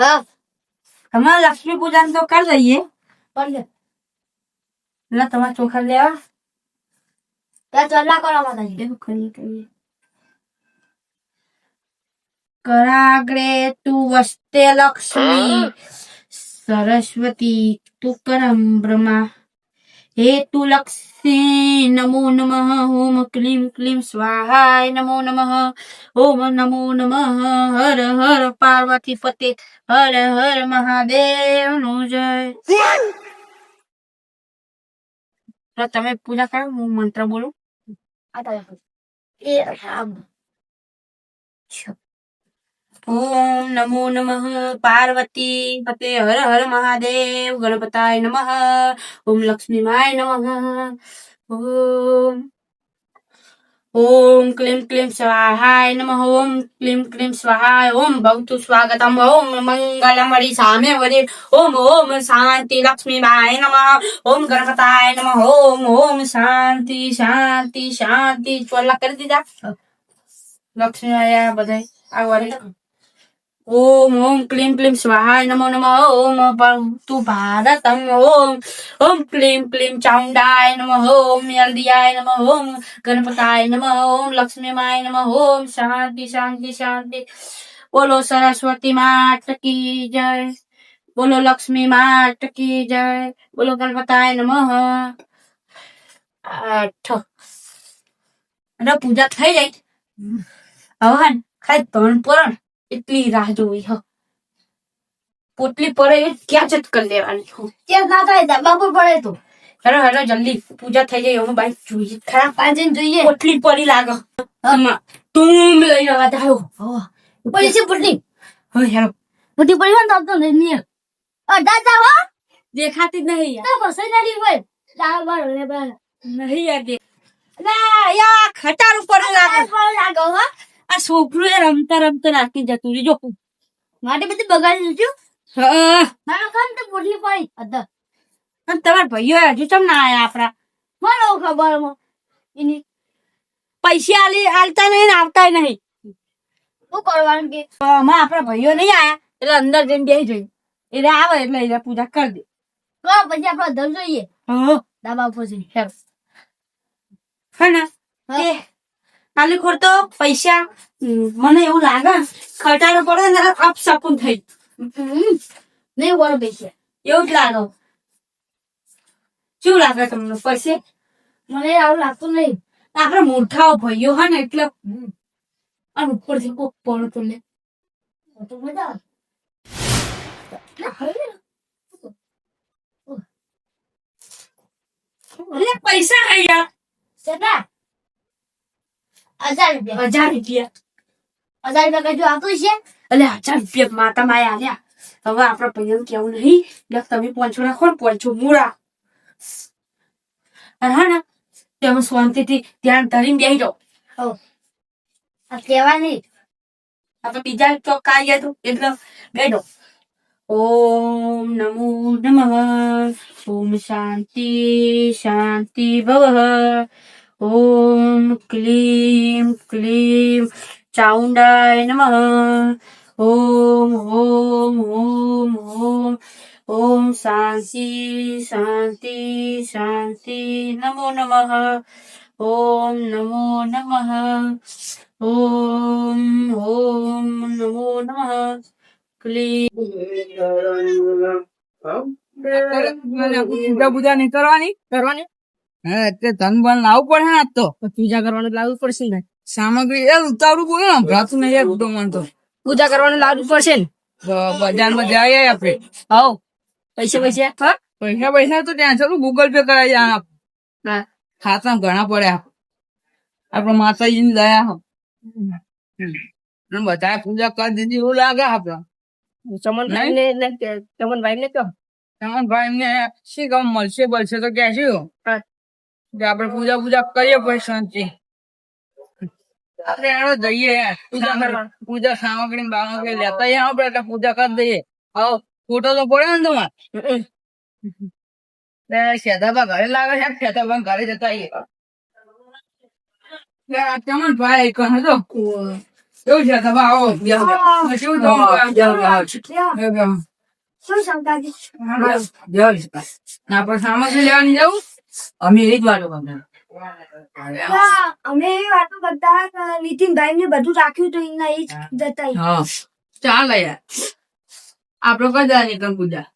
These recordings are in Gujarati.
હા. હમણાં લક્ષ્મી પૂજન તો કરી દઈએ. પણ એટલે તમારે ચોખા લેવા ત્યાં ચલ્લા કરો માતાજી એવું કરીએ કરીએ. કરાગ્રે તું વસ્તે લક્ષ્મી. સરસ્વતી તું પરમ બ્રહ્મા. હે તું લક્ષ્મી નમો નમ ઓમ ક્લીમ ક્લીમ, સ્વાહાય નમો નમ ઓમ નમો નમ, હર હર પાર્વતી ફતે હર હર મહાદેવ નો જય. તો તમે પૂજા કરો, હું મંત્ર બોલું? એ રામ. ઓમ નમો નમઃ પાર્વતી પતે હર હર મહાદેવ ગણપતાય નમઃ ઓમ લક્ષ્મીમાય નમઃ ઓમ ઓમ ક્લીમ ક્લીમ સ્વાહાય નમઃ ઓમ ક્લીમ ક્લીમ સ્વાહાય ઓમ ભવતુ સ્વાગતમ ઓમ મંગલમ વરી સામે વરે ઓમ ઓમ શાંતિ લક્ષ્મીબાય નમઃ ઓમ ગણપતાય નમઃ ઓમ ઓમ શાંતિ શાંતિ શાંતિ ચોલા કરી દીધા લક્ષ્મી આયા બધાય આ ઓમ ઓમ ક્લીમ ક્લીમ સ્વાહાય નમો નમ ઓમ ભવતુ ભારતમ ઓમ ઓમ ક્લીમ ક્લીમ ચામુંડાય નમ ઓમ યલ્દિયાય નમ ઓમ ગણપતાય નમ ઓમ લક્ષ્મીમાય નમ ઓમ શાંતિ શાંતિ શાંતિ બોલો સરસ્વતી માત કી જય બોલો લક્ષ્મી માત કી જય બોલો ગણપતાય નમ આઠ અને પૂજા થઈ જાય। હવે ખાલી ત્રણ પરણ। એટલી રાહ જોવી હ. પોટલી પડે ક્યાં જત કરી લેવાની હું. ત્યાં ના થાય ધાબા પડે તો. હેલો હેલો જલ્દી. પૂજા થઈ જાય એમાં બાઈક જોઈએ. ખરાબ પાંચે જોઈએ. પોટલી પડી લાગે. તું લઈ જવા જાવ પડી છે પોટલી? હવે હેલો પુટી પડી હોય ને તો તો નહીં અ દાદા હો. દેખાતી જ નહીં તો બસે નડી હોય. દાદા બાર લે બાર. નહીં યાર દે ના યા ખટાર ઉપર લાગે. લાગો હો. આ છોકરું એ રમતા રમતા નાખી જતું રહ્યું જો. માટે બધું બગાડી દીધું. મારા કામ તો પુટલી પડી. અધર. અને તમારા ભાઈઓ હજુ ચમ ના આયા આપણા? મને ખબર એની પૈસા આલી આલતા નહીં આવતા નહીં. શું કરવાનું કે? આપણા ભાઈઓ નહીં આયા. એટલે અંદર જઈને બેસી જઈ એટલે આવે એટલે એને પૂજા કરી દે. તો પછી આપડે ધર જોઈએ. હા. દાબા ઉપર છે હેરો હા. ખાલી ખોરતો પૈસા મને એવું લાગે ખટાડો પડે ને અપ સપૂન થઈ. નહીં વર બેસે. એવું જ લાગે. શું લાગે તમને પૈસે મને આવું લાગતું નહીં. આપડે મૂર્ખાઓ ભાઈઓ હોય ને એટલે. અને ઉપરથી કોક પડો. તો ને મજા આવે પૈસા ખાઈ ગયા હજાર રૂપિયા. હજાર રૂપિયા. હજાર રૂપિયા કજુ આવતું છે? એટલે હજાર રૂપિયા માતા માયા આલ્યા. હવે આપણા ભાઈઓને કેવું નહીં? એટલે તમે પોંચો રાખો ને પોંચો મૂળા. અને હા ને તેમાં શાંતિથી ધ્યાન ધરીને બેસી જાઓ. આ કહેવાની. આપણે બીજા ચોક ગયા તો એટલે બેઠો ઓમ નમો નમઃ. ઓમ શાંતિ શાંતિ ભવ. ઓમ ક્લીમ ક્લીમ, ચાઉંડાય નમ. ઓમ ઓમ ઓમ ઓમ ઓમ શાંતિ શાંતિ શાંતિ, નમો નમઃ. ઓમ નમો નમઃ. ઓમ ઓમ નમો નમઃ. ક્લીમ. બધા પૂજા નહીં કરવાની કરવાની હા એટલે ધન બન લાવવું પડે ને આજ તો. પૂજા કરવાનું લાવવું પડશે ને. સામગ્રી એ ઉતારું બોલો ને. ભરાતું નહીં યાર ઉડો મન તો. પૂજા કરવાનું લાવવું પડશે ને. તો બજારમાં જઈએ આપણે. હવ. પૈસા પૈસા હા? પૈસા પૈસા તો ત્યાં ચાલુ ગૂગલ પે કરાવી આપ. ખાતા ઘણા પડ્યા. આપડે માતાજીની દયા હો. બધા પૂજા કરી દીધી. એવું લાગે આપડે ચમનભાઈ ને ચમનભાઈ ને કહો. ચમનભાઈ ભાઈ ને શી કામ મળશે બળશે તો કે શું આપડે પૂજા પૂજા કરીએ પછી શાંતિ. આપણે એનો જઈએ પૂજા સામગ્રી બામગ્રી લેતા આવીએ આપણે એટલે પૂજા કરી દઈએ. આવો ફોટો તો પડ્યો ને તમારે? ઘરે લાગે છે ઘરે જતા આવીએ. ચમન ભાઈ કહો તો છે તમે આવો. તમે. શું શંકાજી બસ, બેહો છે બસ. ના પણ સામગ્રી લેવાની જવું અમે એ જ વાતો કરતા. અમે એવી વાતો કરતા કે નીતિનભાઈ ને બધું રાખ્યું તો એના એ જ જતા. હા. ચાલે યાર આપડે કદા નીકળ પૂજા?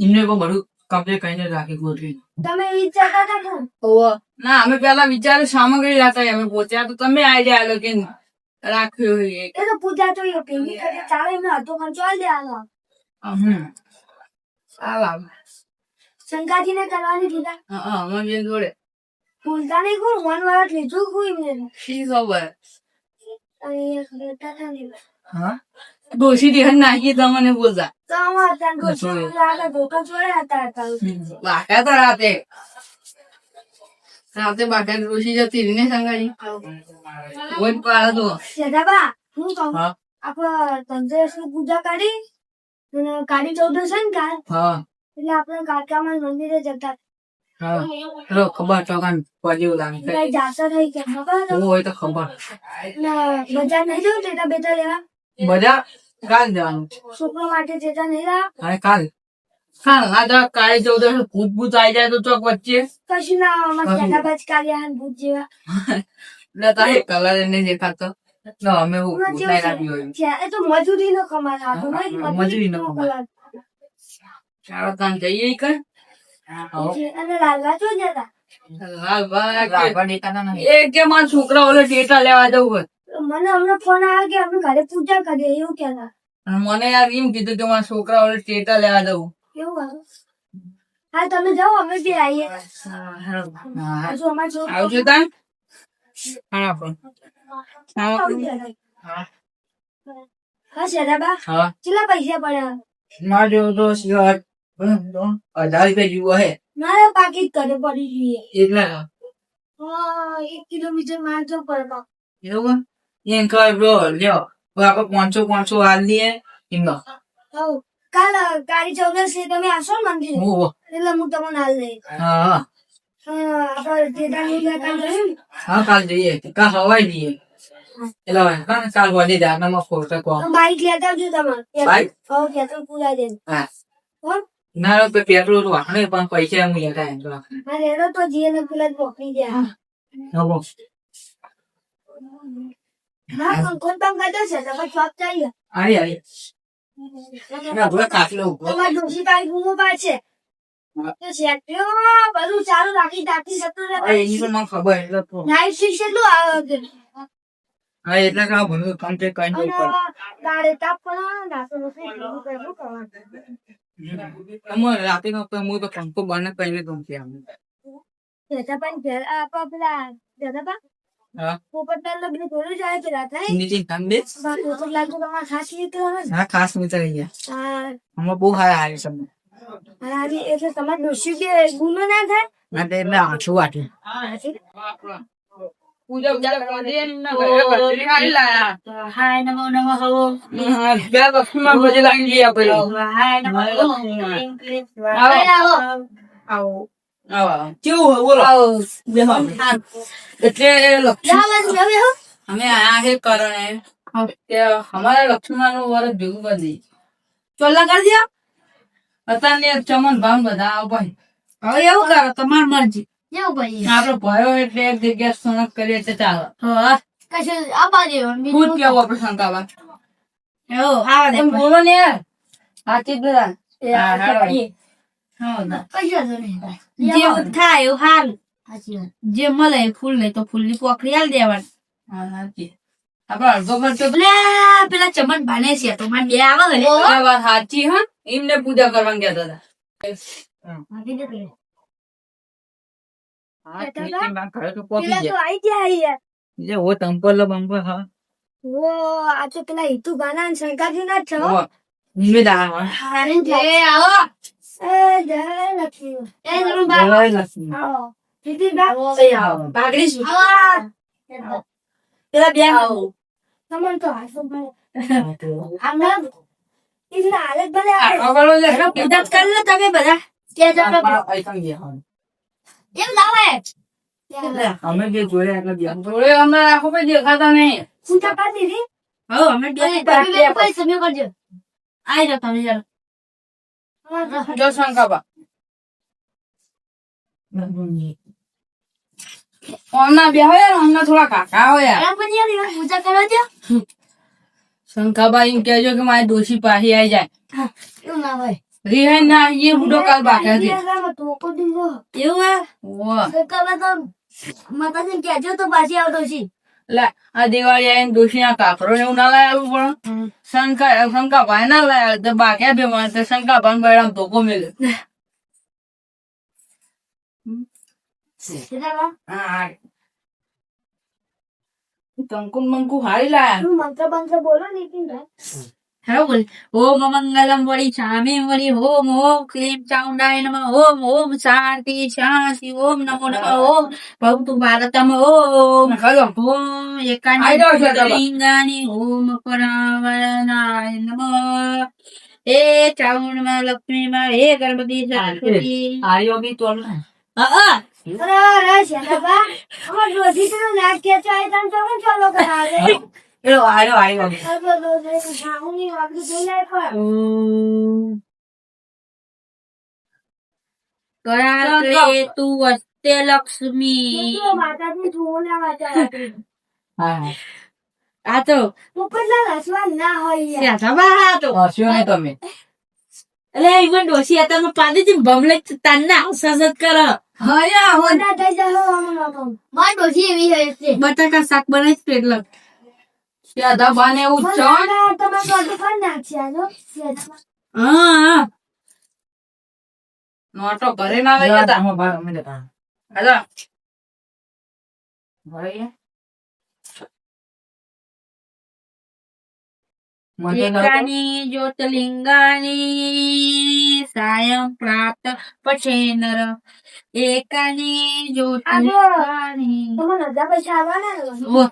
એમને બધું કમ્પ્લીટ કરીને રાખી ગોઠવી. તમે એ જતા હતા કે ના અમે પેલા વિચાર સામગ્રી લાતા અમે પહોંચ્યા તો તમે આઈડિયા આલો કે રાખ્યું. એ તો પૂજા તો એ ચાલે એમને હતો પણ ચાલ દે આલો. હમ. આવે શંકાજી ને કરવાની દીધા હા હા અમે બેન જોડે. ભૂલતા નહીં કોણ? વન વાર લીધું કોઈ મેં શી ખબર? હા? ડોસી થી નાખી તમને બોલતા. અમાર બાકા તો રાતે રાતે. બાકા ડોસી જતી રહી ને પાડો તો. હું કહું? ધનતેરસની પૂજા કરી કાઢી કાળી ચૌદશ ને કાલ? હા. એટલે આપણે કાળકામાં મંદિરે જતા. હા. ખબર તો કાન પજ્યું લાગે કઈ જાતા થઈ કે ખબર? હું હોય તો ખબર. ને બજાર નહીં જવું તેતા બેતા લેવા? બધા કાલ જવાનું છોકરો માટે જેતા નહીં રહ્યા અરે કાલ. કાલ આ તો કાળી ચૌદશ ભૂત ભૂત આવી જાય તો ચોક વચ્ચે. કશું ના અમારે શેઠાબા જ કાઢ્યા હે ને ભૂત જેવા. એટલે તારે કલર એને દેખાતો. તો અમે ભૂત જેવું એ તો મજૂરી નો કમાલ હતો હા, મજૂરીનો કમાલ. ચાલો તાન જઈએ કે છોકરા ઓલે ટેટા લેવા જવું હોય. મને હમણાં ફોન આવ્યો કે આપણે ઘરે પૂજા કરીએ એવું કેતા મને યાર એમ કીધું કે મારા છોકરા ઓલે લેવા જવું. એવું હા તમે જાઓ અમે બી આવીએ. હા, હજુ અમારે આવજો તાન. હા પણ હા હા. કેટલા પૈસા પડ્યા? મારે જેવો તો હજાર રૂપિયા જીવો હે. મારે પાકીટ ઘરે પડી જઈએ એટલા હા એક કિલોમીટર મારે તો પડવા. એવું એમ કહે બ્રો લ્યો આપણે પાંચસો પાંચસો હાલ લઈએ એમનો. કાલ કાળી ચૌદશ છે તમે આવશો મંદિર? એટલે હું તમને હાલ લઈ હા હા. હા આપણે ટેટાની લેતા જઈએ ને. હા કાલ જઈએ. કાલ હવાઈ જઈએ. એટલે કાલ કાલ વળી જાય આનામાં ફોટો બાઈક લેતા આવજો તમારે. બાઈક? પૂરા દે હા. કોણ ના તો પેટ્રોલ વાહણે પણ પૈસા હું લેતા એમ મારે એનો તો જીએ ને ફૂલ જ મોકલી દે. હવો. ના પણ કોણ તમ ગાતો છે? તમે શોપ ચાલીએ આવી અરે ના ભલે કાટલો તમારે ડોસી ગુમો પાડશે હા. તો શેઠિયો બધું ચાલુ રાખી રાખી શકતો હા, એની તો મને ખબર એટલે તો શિફ્ટ કેટલું આવે છે. હા એટલે કે આ કમ્પ્લીટ કઈ તાપ નથી કરવાનું? પડે અમારે રાતે નો હું તો પંખો બંધ કરીને તો છે આમ જતા પણ ઘેર આપા પેલા પોપટલાલ ને જાય પેલા થાય નીતિન તાંબે પોપટલાલ તો તમારા ખાસ રીતે આવે હા ખાસ મિત્ર ગયા હા અમે બહુ સારા છે એટલે તમારે ડોસી કે ગુનો ના થાય એટલે આછું વાટે પૂજા બધી હાય નમો નમઃ બે બધી લાગી ગયા હાય નમઃ. આવો. આવો. કેવું બોલો. એટલે જાવ અમે આયા કરણે. અમારે લક્ષ્મણનું વરસ ભેગું કરી દઈએ. ચોલા કરી દે અત્યારને ચમન ભાવ બધા આવો ભાઈ. હવે એવું કરો તમારી મરજી. જાવ ભાઈ આપડે ભયો એટલે એક જગ્યાએ સનક કરીએ તો ચાલો. હા કશું આપા દેવાનું ભૂત કેવું આપણે શંકાવા એવું દે. એમ બોલો ને યાર. સાચી જ બધા હા. હા. ના. એવું. જે મળે ફૂલ નહીં તો ફૂલની પોખરી હાલ દેવાની. હા આપડે અડધો ખર્ચો પેલા ચમન ભાને છે તો મારે બે આવે ને. સાચી હા? એમને પૂજા કરવાનું ગયા હતા પેલા. બા. આવો. તમને તો હાસો મળે. આમ એમના હાલત ભલે આવે. આગળ લે. પૂજા કરી લો તમે બધા. ગયા એમ લાવે? અમે જે જોયા એટલે બેન જોડે અમે આખો કઈ દેખાતા નહીં. શું કરી દીધી. હવે અમે બે આઈ જાવ તમે જરા જો શંકાબા. હમણાં બે હોય હમણાં થોડા કાકા હોય. પૂજા કરવા દો શંકાબા એમ કહેજો કે મારી દોષી પાછી આવી જાય. એવું ના હોય. રિહાઈ ના આવીએ બુડો કાલ બાકી દીધો. એવું હે? વાહ. સરકારે તો? માતાજીને કહેજો તો પાછી આવતો છે. લે આ દિવાળી આવીને ડોશી ના કાકરો એવું ના લાવ્યું પણ. શંકા શંકા ભાઈ ના લાવ્યા તો બાકી બે માણસ. તો શંકા ભાઈ બૈરામ ધોકો મેલ્યો કંકુ મંકુ હારી લાયા. મંત્ર બંત્ર બોલો નીતિનભાઈ હેલો બોલ. ઓમ મંગલમ વળી સામે વળી ઓમ ઓમ ક્લીમ ચાઉંડાય નમ ઓમ ઓમ શાંતિ શાંતિ ઓમ નમો નમ ઓમ ભવતુ ભારતમ ઓમ ઓમ લિંગાની ઓમ પરાવરણાય નમઃ. એ ચાઉંડમાં લક્ષ્મીમાં હે ગણપતિ. સરસ્વતી આયો બી તોલ હા હા અરે અરે શેઠાબા, અમાર રોજી તો નાટ્ય ચાય તો ચાલો કરાવે જોઈ લે પણ. ઓમ કરાગ્રે તુ વસ્તે લક્ષ્મી. આ ના હોય હસ્યો તમે. એટલે ડોસી હતા પાડી થી બમલે તાના સજત કર. હયા હો મોટા થઈ જાઓ આમ આમ આમ. મારી ડોશી એવી હોય બટાકા શાક બનાવી એટલે. ત્યાં બાને એવું ચણ તમે કરી નાખશે આનો. હા હા. નોટો ઘરે ના લઈ જતા. હું એકાની જ્યોતિર્લિંગાની સાયં આજા. એકાની જ્યોતિલિંગાની સાયમ હો મેં પછી નર. એકાની ચોલા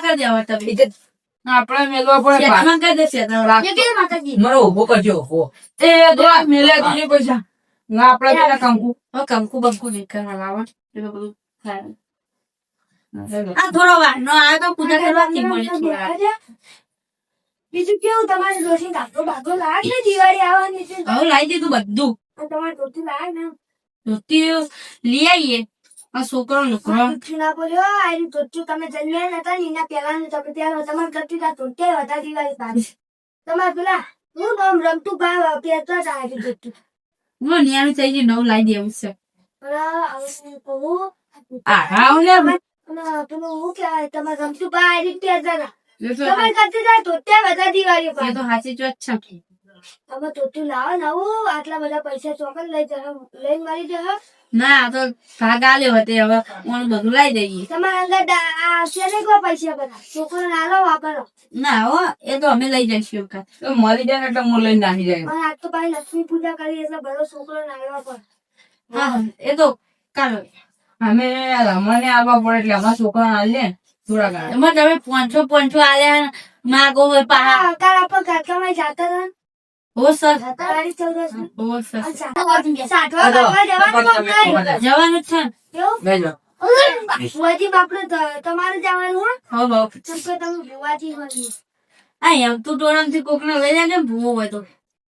કરી દેવા તમે. આપણે મેલવા પડે શેઠમાં કરી દે. એ કે માતાજી? મને ઊભો કરજો ઊભો એ દો. મેલે તું પૈસા ના આપણે પેલા કંકુ કંકુ બંકુ નહીં કરવા લાવવા બધું થાય. આ થોડો વાર. નો આ તો પૂજા કરવાથી મળે બીજું કેવું તમારી લાગે ને દિવાળી આવવાની છે. હવે લાવી દીધું બધું. તમારે ને. લઈ આવીએ. આ છોકરો નોકરો. ના બોલ્યો આ એની ટોચું તમે જન્મ્યા નતા ને પેલા ને તમે ત્યાં તમારે કરતી તા ટોટિયા હતા દિવાળી પાડી તમારે પેલા હું નામ રમતું ભાવ પહેરતા હતા આજે ટોચું હું નિયાનું થઈ ગયું નવું લાવી દેવું છે. કહું ને અને પેલું હું કહેવાય? તમારે રમતું ભાવ રીતે હતા તમારે કરતી તા ટોટિયા બધા દિવાળી તો જ છે. તમે તોતું લાવો નવું આટલા બધા પૈસા ચોકન લઈ જશો લઈને મારી જશો ના તો ભાગ આલ્યો હતો. હવે ઓનું બધું લાવી દઈએ. તમારા અંદર ડા- નહીં કોઈ પૈસા બધા? છોકરો નાલો વાપરો. ના હો એ તો અમે લઈ જઈશું તો મરી જાય ને એટલે હું લઈને નાખી જાય અને આજ તો પાછી લક્ષ્મી પૂજા કરી એટલે બધો છોકરો નાલો વાપરો હા એ તો કાલો અમે રમવાને આવવા પડે એટલે અમારા છોકરા હાલે થોડા ઘણા એમાં તમે પાંચસો પાંચસો આલ્યા માગો હોય પાહા જાતા હતા ને, સર ચૌદસ ને. સર બાપા જવાનું જ છે ને. બેજો બાપરે તમારે જવાનું હો તમે હોય. આ એમ તો ટોળામથી કોક ને લઈ જાય ભૂવો હોય તો.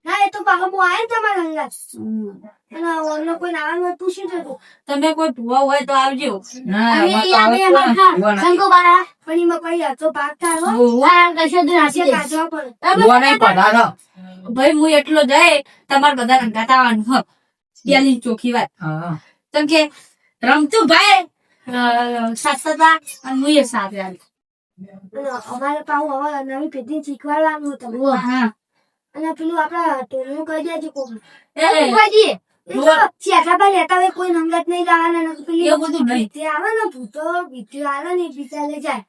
ના એ તો પાછો હું આવ્યો ને તમારા અંગાત અને અમને કોઈ નાવાનું હોય પૂછ્યું હતું તમે કોઈ ભૂવા હોય તો આવજો. ના અમે આવે કોણ? શંકુબારા પણ એમાં કઈ હતો ભાગ થાળો આ કશું તો નાસી કાઢવા પડે. નહીં પધારો. ભાઈ હું એટલો જાય તમાર બધા રંગાતા આવવાનું હ. પેલી ચોખ્ખી વાત. તમ કે રમતું ભાઈ. સાત સાતા અને હું એ સાત અમારે પાછું હવે નવી પેઢી શીખવાડવાનું હતું. હા. અને પેલું આપડા ટોળનું કહી દેજો કોક એ, એ તો શેઠાબા લેતા હોય કોઈ નંગત નહીં લાવવાના ને પેલી એવું બધું નહીં. ભીતે આવે ને ભૂતો ભીતે આવે ને બીજા લઈ જાય.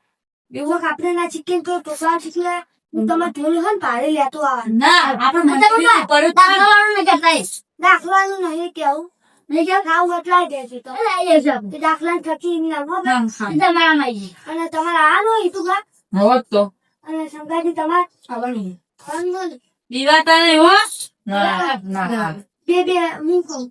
એવું? આપણે ના શીખીને તો ટોકરા શીખલે તમારે ઢોલ હોય ને ભાડે લેતો આવે ના આપણે મંદિર ઉપર જ દાખલાનું નહીં કેવું. મેં ક્યાં ખાવું બતલાઈ દેતી તો. એ દાખલા થકી ના હો. બે. અને તમારે આનું હોય તું ગા. હવે જ તો. અને સંગાજી તમારે ખાવાનું બીવાતા નહીં હો ના ના બે બે હું કહું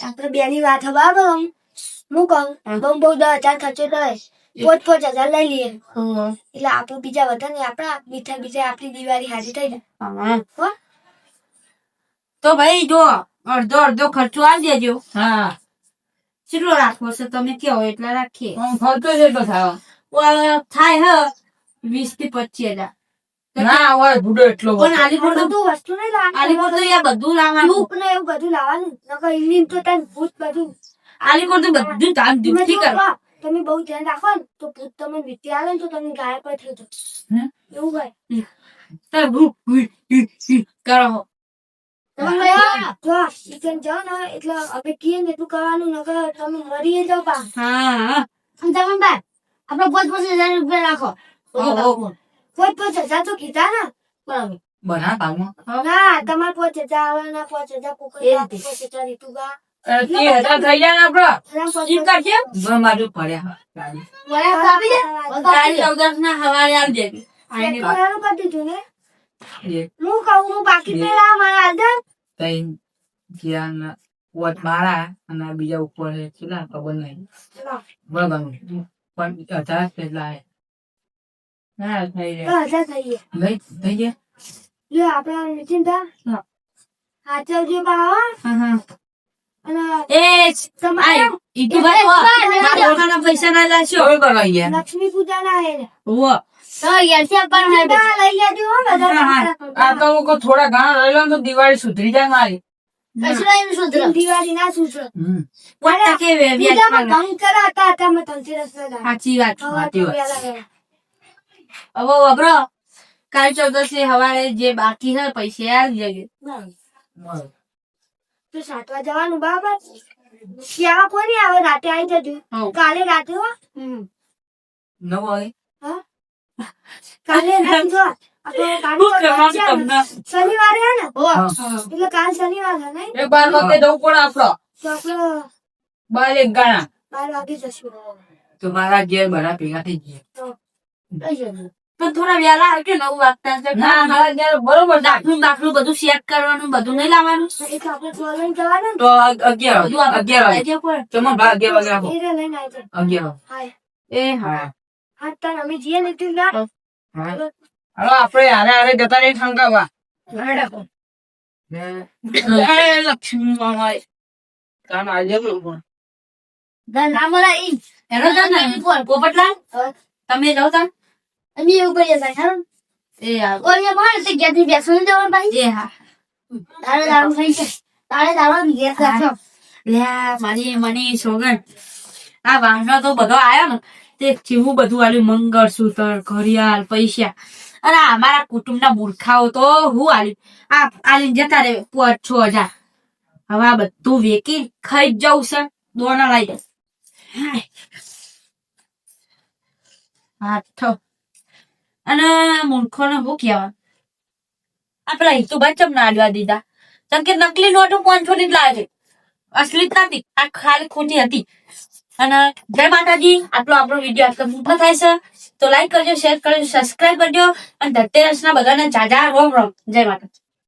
આપણે બે ની વાત હવે બરાબર હું કહું બહુ બહુ દસ હજાર ખર્ચો કરે પોચ પોચ હજાર લઈ લઈએ એટલે આપણે બીજા બધા ને આપણા મીઠા બીજા આપણી દિવાળી હાજી થઈ જાય તો ભાઈ જો અડધો અડધો ખર્ચો આવી દેજો. હા. કેટલો રાખવો છે તમે કહો એટલા રાખીએ. ખર્ચો તો થાય? થાય હ વીસથી પચીસ હજાર. ના હોય બુડો એટલો પણ આલીપુર તો બધું વસ્તુ નહીં લાવવાનું. આલીપુર તો યાર બધું લાવવાનું. ધૂપ ને એવું બધું લાવવાનું. નકર ઇવનિંગ તો તને ભૂત બધું. આલીપુર તો બધું ધામ તમે ધૂમથી જો કરો. બા, તમે બહુ ધ્યાન રાખો ને તો ભૂત તમે વીતી આવે ને તો તમે ગાય થઈ જશો એવું હોય. તો ભૂ, ભૂ, હી, હી કરો. તમે જો chicken જાઓ ને એટલે હવે કીએ ને એટલું કરવાનું નકર તમે મરી જાઓ બા. હા. હા તમે બા? આપણે પોત પોત હજાર રૂપિયા રાખો. ઓહો. પોત પોત હજાર તો કીધા ને? બરાબર બના તાવમાં. ના તમારે પોચ હજાર પોચ હજાર. પોચ હજાર પોચ બાજુ પેલા ઉપર છે કેટલા ખબર નહીં. બરાબર. પણ હજાર હે. ના થઈ જાય. હજાર થઈ ગયા થઈ ગયા જો આપડા નિચિંતા હા. બા હા, હા. હો. ના ગયા લક્ષ્મી પૂજા હે હો. હો હા, હા. થોડા ઘણા રહેલો તો દિવાળી સુધરી જાય મારી. સાચી વાત હવે વબરો કાલ ચૌદસે હવારે જે બાકી હે પૈસે આવી બરાબર. તો સાતવા જવાનું બરાબર? ત્યાં કોની આવે રાતે આવી જજો. કાલે રાતે હો. નવ હોય કાલે રાતે જો. શનિવારે હે ને? એટલે કાલ શનિવાર છે નહીં? એ બાર વાગે જવું પડે આપડો. તો આપણે બાર એક ગાણા. બાર વાગે જશું. તો મારા ઘેર બધા ભેગા થઈ ગયા. જજો. પણ થોડા વહેલા આવજો નવ વાગતા છે. ના બરોબર દાખલું દાખલું બધું ચેક કરવાનું બધું નહીં લાવવાનું. તો આપણે જવાનું તો અગ- અગિયાર અગિયાર પડે. ચમન ભાઈ અગિયાર વાગે રાખો. એ લઈને આવી અગિયાર એ હા હા તાર અમે જીએ લીધું ના. હાલો આપણે હારે હારે જતા રહી શંકાવા લક્ષ્મી મામા કામ આજે પણ. એનો જાત ને પોપટલાલ? હા. તમે જાઓ તા એ હા એ હા લ્યા મારી મની સોગન આ વાહનો તો બધો આવ્યો ને તે જેવું બધું આલ્યું મંગળસૂત્ર ઘડિયાળ પૈસા. અને અમારા કુટુંબના મૂર્ખાઓ તો હું આલી આ આલીને જતા રે પાંચ છ હજાર. હવે આ બધું વેકી ખાઈ જવું છે દોના લાઈ દે. હાય. હા અને મૂર્ખોને શું કહેવા? આ પેલા હિતુભાઈ ચમ ના લેવા દીધા. કેમ કે નકલી નોટો પાંચસો ની જ લાવે છે. અસલી નથી. આ ખાલી ખોટી હતી. અને જય માતાજી આટલો આપણો વીડિયો આટલો મોટો થાય છે. તો લાઈક કરજો શેર કરજો સબસ્ક્રાઇબ કરજો. અને ધનતેરસ ના બધાને જાજા રોમ રોમ. જય માતાજી.